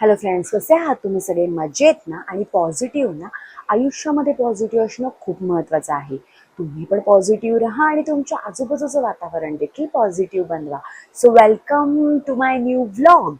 Hello friends कसे आहात तुम्ही सगळे? मजेत ना? आणि पॉझिटिव्ह ना? आयुष्यामध्ये पॉझिटिव्ह असणं खूप महत्त्वाचं आहे. तुम्ही पण पॉझिटिव्ह राहा आणि तुमच्या आजूबाजूचं वातावरण देखील पॉझिटिव्ह बनवा. So welcome to my new vlog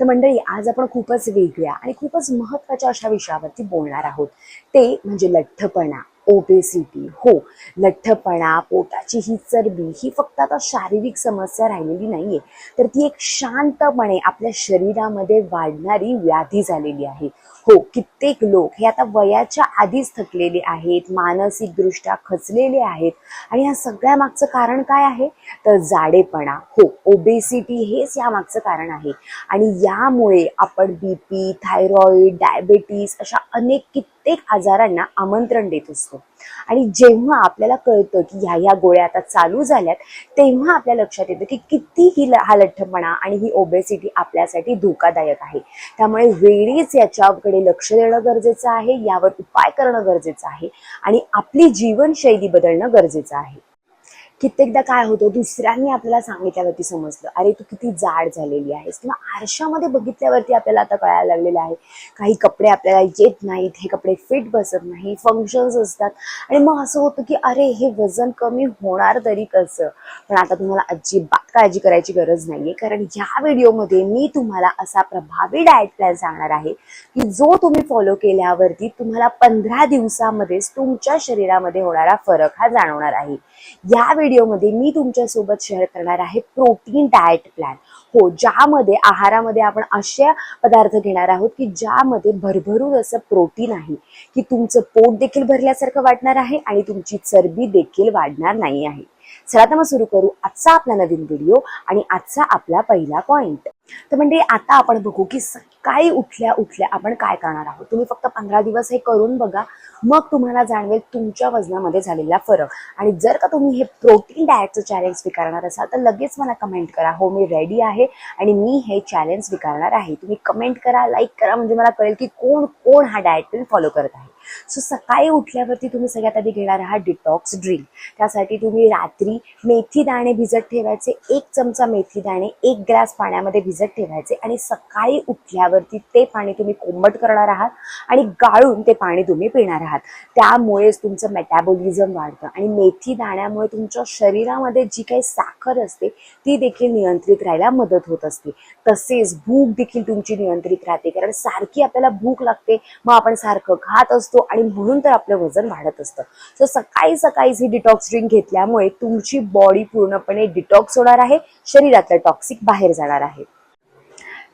तर मंडळी आज आपण खूपच वेगळ्या आणि खूपच महत्त्वाच्या अशा विषयावरती बोलणार आहोत. ते म्हणजे लठ्ठपणा. ओबेसिटी हो लठ्ठपणा पोटाची ही चरबी ही फक्त आता शारीरिक समस्या राहिलेली नाहीये. तर ती एक शांतपणे आपल्या शरीरामध्ये वाढणारी व्याधी झालेली आहे. हो कित्येक लोक हे आता वयाच्या आधीच थकलेले आहेत मानसिकदृष्ट्या खचलेले आहेत. आणि या सगळ्या मागचं कारण काय आहे? तर जाडेपणा. हो ओबेसिटी हेच या मागचं कारण आहे. आणि यामुळे आपण बी पी थायरॉइड डायबेटीस अशा अनेक कित्येक आजारांना आमंत्रण देत असतो. आणि जेव्हा आपल्याला कळतं की ह्या ह्या गोळ्या आता चालू झाल्यात तेव्हा आपल्या लक्षात येतं की किती ही ल- हा लठ्ठपणा आणि ही ओबेसिटी आपल्यासाठी धोकादायक आहे. त्यामुळे वेळीच याच्याकडे लक्ष देणं गरजेचं आहे यावर उपाय करणं गरजेचं आहे आणि आपली जीवनशैली बदलणं गरजेचं आहे. कित्येकदा काय होतं दुसऱ्यांनी आपल्याला सांगितल्यावरती समजलं अरे तू किती जाड झालेली आहेस. किंवा आरशामध्ये बघितल्यावरती आपल्याला आता कळायला लागलेलं आहे काही कपडे आपल्याला येत नाहीत हे कपडे फिट बसत नाही फंक्शन्स असतात. आणि मग असं होतं की अरे हे वजन कमी होणार तरी कसं? पण आता तुम्हाला अजिबात काळजी करायची गरज नाहीये कारण ह्या व्हिडिओमध्ये मी तुम्हाला असा प्रभावी डाएट प्लॅन सांगणार आहे की जो तुम्ही फॉलो केल्यावरती तुम्हाला पंधरा दिवसामध्येच तुमच्या शरीरामध्ये होणारा फरक हा जाणवणार आहे. या व्हिडिओमध्ये मी तुमच्यासोबत शेअर करणार आहे प्रोटीन डाएट प्लॅन हो ज्यामध्ये आहारामध्ये आपण असे पदार्थ घेणार आहोत की ज्यामध्ये भरभरून असं प्रोटीन आहे की तुमचं पोट देखील भरल्यासारखं वाटणार आहे आणि तुमची चरबी देखील वाढणार नाही आहे. चला तर मग सुरू करू आजचा आपला नवीन व्हिडिओ आणि आजचा आपला पहिला पॉइंट तर म्हणजे आता आपण बघू की सकाळी उठल्या उठल्या आपण काय करणार आहोत? तुम्ही फक्त पंधरा दिवस हे करून बघा. मग तुम्हाला जाणवेल तुमच्या वजनामध्ये झालेला फरक. आणि जर का तुम्ही हे प्रोटीन डाएटचं चॅलेंज स्वीकारणार असाल तर लगेच मला कमेंट करा. हो मी रेडी आहे आणि मी हे चॅलेंज स्वीकारणार आहे. तुम्ही कमेंट करा लाईक करा. म्हणजे मला कळेल की कोण कोण हा डाएट प्लॅन फॉलो करत आहे. सो सकाळी उठल्यावरती तुम्ही सगळ्यात आधी घेणार आहात डिटॉक्स ड्रिंक त्यासाठी तुम्ही रात्री मेथी दाणे भिजत ठेवायचे एक चमचा मेथी दाणे एक ग्लास पाण्यामध्ये भिजत ठेवायचे आणि सकाळी उठल्यावरती ते पाणी तुम्ही कोमट करणार आहात आणि गाळून ते पाणी तुम्ही पिणार आहात. त्यामुळेच तुमचं मेटॅबॉलिझम वाढतं आणि मेथी दाण्यामुळे तुमच्या शरीरामध्ये जी काही साखर असते ती देखील नियंत्रित राहायला मदत होत असते. तसेच भूक देखील तुमची नियंत्रित राहते कारण सारखी आपल्याला भूक लागते मग आपण सारखं खात असतो. आणि म्हणून तर आपलं वजन वाढत असतं. सो सकाळी सकाळीच ही डिटॉक्स ड्रिंक घेतल्यामुळे तुमची बॉडी पूर्णपणे डिटॉक्स होणार आहे शरीरातलं टॉक्सिक बाहेर जाणार आहे.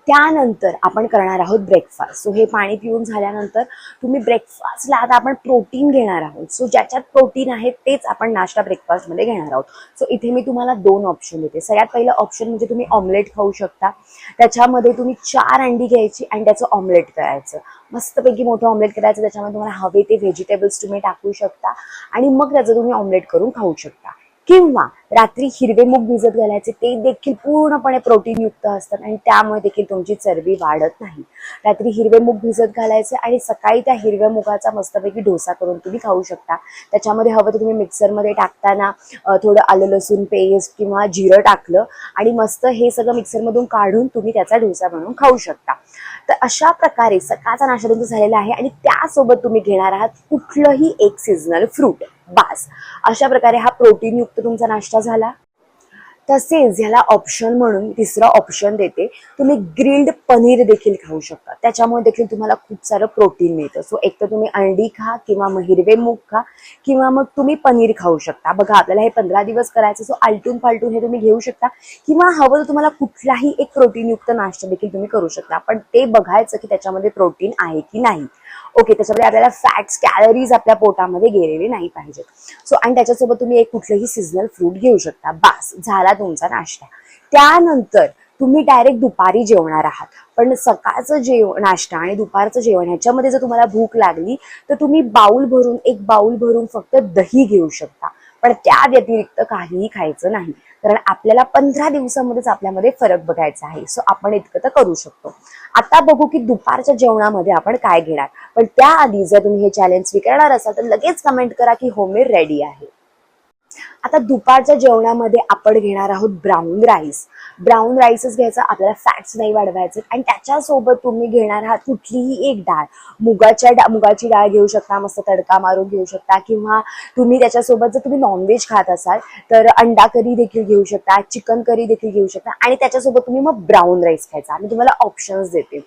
त्यानंतर आपण करणार आहोत ब्रेकफास्ट सो हे पाणी पिऊन झाल्यानंतर तुम्ही ब्रेकफास्टला आता आपण प्रोटीन घेणार आहोत. सो ज्याच्यात प्रोटीन आहे तेच आपण नाश्ता ब्रेकफास्टमध्ये घेणार आहोत. सो इथे मी तुम्हाला दोन ऑप्शन देते. सगळ्यात पहिलं ऑप्शन म्हणजे तुम्ही ऑमलेट खाऊ शकता. त्याच्यामध्ये तुम्ही चार अंडी घ्यायची आणि त्याचं ऑमलेट करायचं. मस्तपैकी मोठं ऑमलेट करायचं. त्याच्यामध्ये तुम्हाला हवे ते व्हेजिटेबल्स तुम्ही टाकू शकता. आणि मग त्याचं तुम्ही ऑमलेट करून खाऊ शकता. किंवा रात्री हिरवे मूग भिजत घालायचे ते देखील पूर्णपणे प्रोटीन युक्त असतात आणि त्यामुळे देखील तुमची चरबी वाढत नाही. रात्री हिरवे मूग भिजत घालायचे आणि सकाळी त्या हिरव्या मुगाचा मस्तपैकी डोसा करून तुम्ही खाऊ शकता. त्याच्यामध्ये हवं तर तुम्ही मिक्सरमध्ये टाकताना थोडं आलं लसूण पेस्ट किंवा जिरं टाकलं आणि मस्त हे सगळं मिक्सरमधून काढून तुम्ही त्याचा डोसा बनवून खाऊ शकता. तर अशा प्रकारे सकाळचा नाश्ता तुमचा झालेला आहे आणि त्यासोबत तुम्ही घेणार आहात कुठलंही एक सीझनल फ्रूट बास. अशा प्रकारे हा प्रोटीन युक्त तुमचा नाश्ता झाला. तसेच ह्याला ऑप्शन म्हणून तिसरा ऑप्शन देते. तुम्ही ग्रिल्ड पनीर देखील खाऊ शकता. त्याच्यामुळे देखील तुम्हाला खूप सारं प्रोटीन मिळतं. सो एक तर तुम्ही अंडी खा किंवा मग हिरवे मूग खा किंवा मग तुम्ही पनीर खाऊ शकता. बघा आपल्याला हे पंधरा दिवस करायचं सो आलटून पालटून हे तुम्ही घेऊ शकता. किंवा हवं तर तुम्हाला कुठलाही एक प्रोटीनयुक्त नाश्ता देखील तुम्ही करू शकता. पण ते बघायचं की त्याच्यामध्ये प्रोटीन आहे की नाही. ओके त्याच्यामध्ये आपल्याला फॅट्स कॅलरीज आपल्या पोटामध्ये गेलेले नाही पाहिजेत. सो आणि त्याच्यासोबत तुम्ही एक कुठलंही सिजनल फ्रूट घेऊ शकता. बास झाला तुमचा नाश्ता. त्यानंतर तुम्ही डायरेक्ट दुपारी जेवणार आहात. पण सकाळचं जेव नाश्ता आणि दुपारचं जेवण ह्याच्यामध्ये जर तुम्हाला भूक लागली तर तुम्ही बाऊल भरून एक बाऊल भरून फक्त दही घेऊ शकता. पण त्या व्यतिरिक्त काहीही खायचं नाही. कारण आपल्याला पंधरा दिवसामध्येच आपल्यामध्ये फरक बघायचा आहे. सो आपण इतकं तर करू शकतो. आता बघू की दुपारच्या जेवणामध्ये आपण काय घेणार. पण त्याआधी जर तुम्ही हे चॅलेंज स्वीकारणार असाल तर लगेच कमेंट करा की हो रेडी आहे. आता दुपारच्या जेवणामध्ये आपण घेणार आहोत ब्राऊन राईस ब्राऊन राईसच घ्यायचा आपल्याला फॅट्स नाही वाढवायचे. आणि त्याच्यासोबत तुम्ही घेणार आहात कुठलीही एक डाळ. मुगाच्या डा मुगाची डाळ घेऊ शकता मस्त तडका मारून घेऊ शकता. किंवा तुम्ही त्याच्यासोबत जर तुम्ही नॉनव्हेज खात असाल तर अंडा करी देखील घेऊ शकता चिकन करी देखील घेऊ शकता. आणि त्याच्यासोबत तुम्ही मग ब्राऊन राईस खायचा. आम्ही तुम्हाला ऑप्शन्स देते.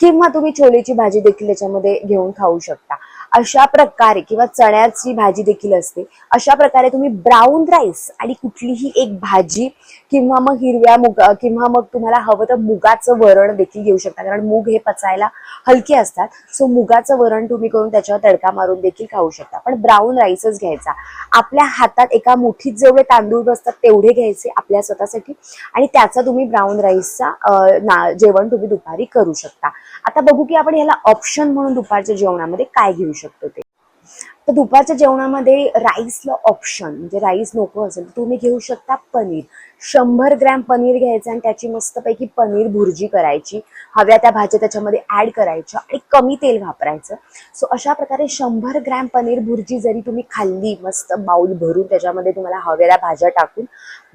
किंवा तुम्ही छोलेची भाजी देखील त्याच्यामध्ये घेऊन खाऊ शकता. अशा प्रकारे किंवा चण्याची भाजी देखील असते. अशा प्रकारे तुम्ही ब्राऊन राईस आणि कुठलीही एक भाजी किंवा मग हिरव्या मुग किंवा मग तुम्हाला हवं तर मुगाचं वरण देखील घेऊ शकता. कारण मूग हे पचायला हलके असतात. सो मुगाचं वरण तुम्ही करून त्याच्यावर तडका मारून देखील खाऊ शकता. पण ब्राऊन राईसच घ्यायचा. आपल्या हातात एका मुठीत जेवढे तांदूळ बसतात तेवढे घ्यायचे आपल्या स्वतःसाठी. आणि त्याचा तुम्ही ब्राऊन राईसचा ना जेवण तुम्ही दुपारी करू शकता. आता बघू की आपण याला ऑप्शन म्हणून दुपारच्या जेवणामध्ये काय घेऊ शकतो ते. तर दुपारच्या जेवणामध्ये राईसला ऑप्शन म्हणजे राईस नको असेल तर तुम्ही घेऊ शकता पनीर. शंभर ग्रॅम पनीर घ्यायचं आणि त्याची मस्तपैकी पनीर भुर्जी करायची. हव्या त्या भाज्या त्याच्यामध्ये ऍड करायच्या आणि कमी तेल वापरायचं. सो अशा प्रकारे शंभर ग्रॅम पनीर भुर्जी जरी तुम्ही खाल्ली मस्त बाऊल भरून त्याच्यामध्ये तुम्हाला हव्या त्या भाज्या टाकून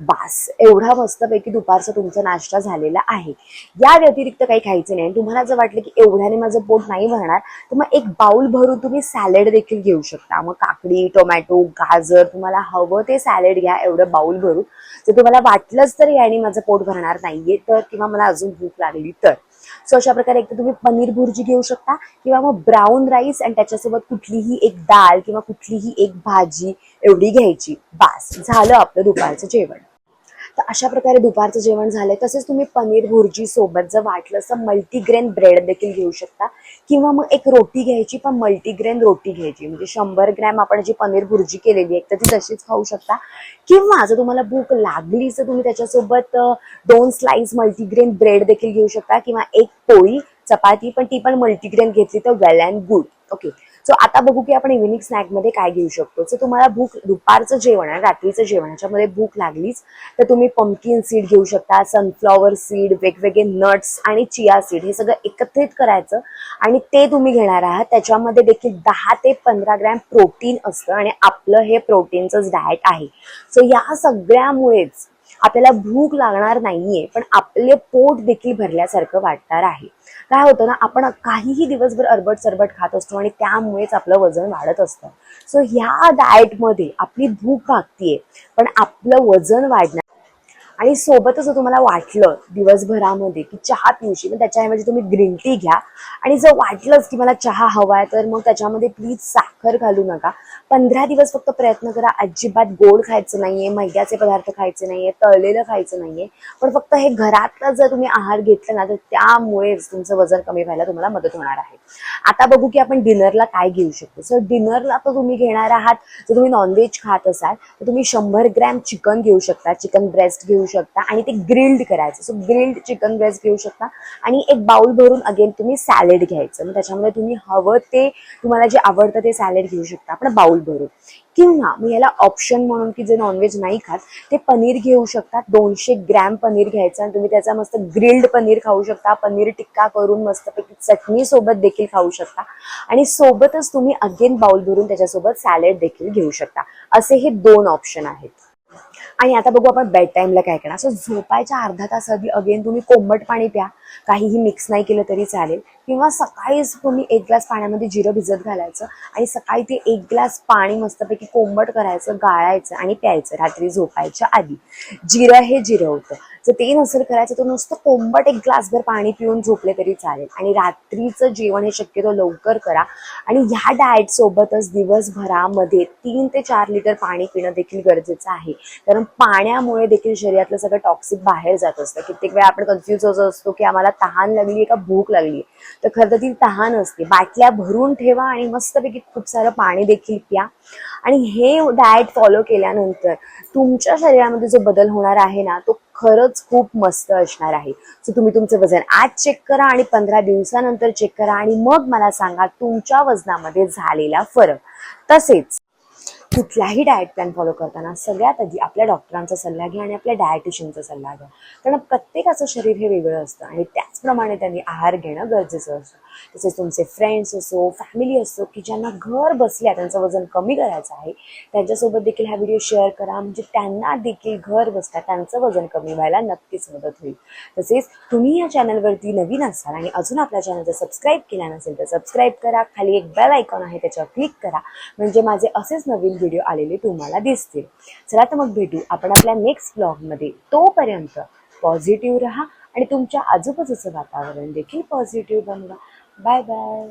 बास एवढा मस्तपैकी दुपारचा तुमचा नाश्ता झालेला आहे. या व्यतिरिक्त काही खायचं नाही. आणि तुम्हाला जर वाटलं की एवढ्याने माझं पोट नाही भरणार तर मग एक बाऊल भरून तुम्ही सॅलेड देखील घेऊ शकता. मग काकडी टोमॅटो गाजर तुम्हाला हवं ते सॅलेड घ्या एवढं बाऊल भरून. जर तुम्हाला वाटलंच तर याने माझं पोट भरणार नाहीये तर किंवा मला अजून भूक लागली तर. सो अशा प्रकारे एकदा तुम्ही पनीर भुर्जी घेऊ शकता किंवा मग ब्राऊन राईस आणि त्याच्यासोबत कुठलीही एक डाळ किंवा कुठलीही एक भाजी एवढी घ्यायची. बास झालं आपलं दुपारचं जेवण. तर अशा प्रकारे दुपारचं जेवण झालंय. तसेच तुम्ही पनीर भुर्जी सोबत जर वाटलं तर मल्टीग्रेन ब्रेड देखील घेऊ शकता. किंवा मग एक रोटी घ्यायची पण मल्टीग्रेन रोटी घ्यायची. म्हणजे शंभर ग्रॅम आपण जी पनीर भुर्जी केलेली आहे तर ती तशीच खाऊ शकता. किंवा जर तुम्हाला भूक लागली तर तुम्ही त्याच्यासोबत दोन स्लाइस मल्टीग्रेन ब्रेड देखील घेऊ शकता. किंवा एक पोळी चपाती पण ती पण मल्टीग्रेन घेतली तर well and good okay so आता बघू की आपण इव्हिनिंग स्नॅकमध्ये काय घेऊ शकतो. सो तुम्हाला भूक दुपारचं जेवण आणि रात्रीचं जेवण याच्यामध्ये भूक लागलीच तर तुम्ही पम्पकिन सीड घेऊ शकता सनफ्लॉवर सीड वेगवेगळे नट्स आणि चिया सीड हे सगळं एकत्रित करायचं. आणि ते तुम्ही घेणार आहात त्याच्यामध्ये देखील दहा ते पंधरा ग्रॅम प्रोटीन असतं आणि आपलं हे प्रोटीनचंच डाएट आहे. सो या सगळ्यामुळेच आपल्याला भूक लागणार नाहीये पण आपले पोट देखील भरल्यासारखं वाटणार आहे. काय होतं ना आपण काहीही दिवसभर अरबट सरबट खात असतो आणि त्यामुळेच आपलं वजन वाढत असतं. सो ह्या डाएटमध्ये आपली भूक भागतीये पण आपलं वजन वाढणार आणि सोबतच जर तुम्हाला वाटलं दिवसभरामध्ये की चहा पिऊशी मग त्याच्याऐवजी तुम्ही ग्रीन टी घ्या. आणि जर वाटलंच की मला चहा हवाय तर मग त्याच्यामध्ये प्लीज साखर घालू नका. पंधरा दिवस फक्त प्रयत्न करा. अजिबात गोड खायचं नाहीये मैद्याचे पदार्थ खायचे नाहीये तळलेलं खायचं नाहीये. पण फक्त हे घरातलं जर तुम्ही आहार घेतला ना तर त्यामुळेच तुमचं वजन कमी व्हायला तुम्हाला मदत होणार आहे. आता बघू की आपण डिनरला काय घेऊ शकतो. सर डिनरला तर तुम्ही घेणार आहात जर तुम्ही नॉनव्हेज खात असाल तर तुम्ही शंभर ग्रॅम चिकन घेऊ शकता. चिकन ब्रेस्ट घेऊ शकता आणि ते ग्रिल्ड करायचं. सो ग्रिल्ड चिकन ब्रेस्ट घेऊ शकता. आणि एक बाउल भरून अगेन तुम्ही सॅलेड घ्यायचं. मग त्याच्यामध्ये तुम्ही हवं ते तुम्हाला जे आवडतं ते सॅलेड घेऊ शकता. आपण बाउल भरून. किंवा मग याला ऑप्शन म्हणून की जे नॉनव्हेज नाही खात ते पनीर घेऊ शकता. दोनशे ग्रॅम पनीर घ्यायचं आणि तुम्ही त्याचा मस्त ग्रिल्ड पनीर खाऊ शकता. पनीर टिक्का करून मस्तपैकी चटणी सोबत देखील खाऊ शकता. आणि सोबतच तुम्ही अगेन बाउल भरून त्याच्यासोबत सॅलेड देखील घेऊ शकता. असे हे दोन ऑप्शन आहेत. आणि आता बघू आपण बेड टाईमला काय करणार. सो झोपायच्या अर्धा तास आधी अगेन तुम्ही कोंबट पाणी प्या. काहीही मिक्स नाही केलं तरी चालेल. किंवा सकाळीच तुम्ही एक ग्लास पाण्यामध्ये जिरं भिजत घालायचं आणि सकाळी ते एक ग्लास पाणी मस्तपैकी कोंबट करायचं गाळायचं आणि प्यायचं रात्री झोपायच्या आधी. जिरं हे जिरं होतं. जर ते नसेल करायचं तर नुसतं कोंबट एक ग्लासभर पाणी पिऊन झोपले तरी चालेल. आणि रात्रीचं जेवण हे शक्यतो लवकर करा. आणि ह्या डाएट सोबतच दिवसभरामध्ये तीन ते चार लिटर पाणी पिणं देखील गरजेचं आहे. कारण पाण्यामुळे देखील शरीरातलं सगळं टॉक्सिक बाहेर जात असतं. कित्येक वेळा आपण कन्फ्युज होत असतो की मला तहान लागली का भूक लागली तर खरं तर ती तहान असते. बाटल्या भरून ठेवा आणि मस्तपैकी खूप सारं पाणी देखील प्या. आणि हे डाएट फॉलो केल्यानंतर तुमच्या शरीरामध्ये जो बदल होणार आहे ना तो खरंच खूप मस्त असणार आहे. सो तुम्ही तुमचं वजन आज चेक करा आणि पंधरा दिवसानंतर चेक करा आणि मग मला सांगा तुमच्या वजनामध्ये झालेला फरक. तसेच कुठलाही डाएट प्लॅन फॉलो करताना सगळ्यात आधी आपल्या डॉक्टरांचा सल्ला घ्या आणि आपल्या डायटिशियनचा सल्ला घ्या. कारण प्रत्येकाचं शरीर हे वेगळं असतं आणि त्याचप्रमाणे त्यांनी आहार घेणं गरजेचं असतं. तसेच तुमचे फ्रेंड्स असो फॅमिली असो की ज्यांना घर बसल्या त्यांचं वजन कमी करायचं आहे त्यांच्यासोबत देखील हा व्हिडिओ शेअर करा. म्हणजे त्यांना देखील घर बसल्या त्यांचं वजन कमी व्हायला नक्कीच मदत होईल. तसेच तुम्ही या चॅनलवरती नवीन असाल आणि अजून आपल्या चॅनलचं सबस्क्राईब केला नसेल तर सबस्क्राईब करा. खाली एक बेल आयकॉन आहे त्याच्यावर क्लिक करा. म्हणजे माझे असेच नवीन व्हिडिओ आलेले तुम्हाला दिसतील. चला तर मग भेटू. आपण आपल्या नेक्स्ट ब्लॉगमध्ये तोपर्यंत पॉझिटिव्ह राहा आणि तुमच्या आजूबाजूचं वातावरण देखील पॉझिटिव्ह बनवा. Bye bye